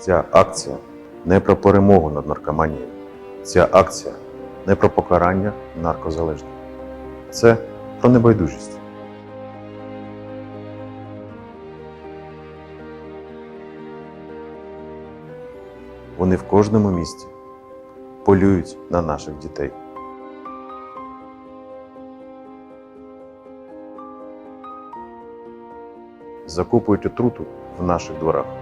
Ця акція не про перемогу над наркоманією. Ця акція не про покарання наркозалежних. Це про небайдужість. Вони в кожному місті полюють на наших дітей. Закупують отруту в наших дворах.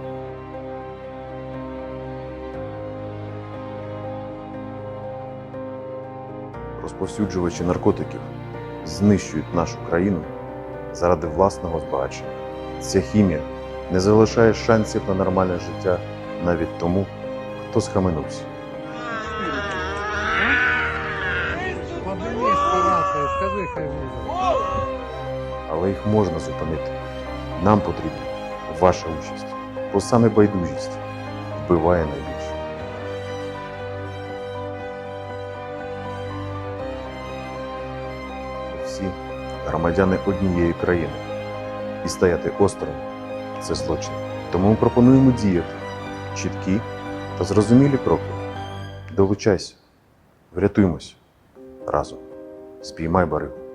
Розповсюджувачі наркотиків знищують нашу країну заради власного збагачення. Ця хімія не залишає шансів на нормальне життя навіть тому, хто схаменувся. Але їх можна зупинити. Нам потрібна ваша участь, бо саме байдужість вбиває найбільше. Всі громадяни однієї країни, і стояти осторонь це злочин. Тому ми пропонуємо діяти чіткі та зрозумілі кроки. Долучайся, врятуймось разом. Спіймай баригу.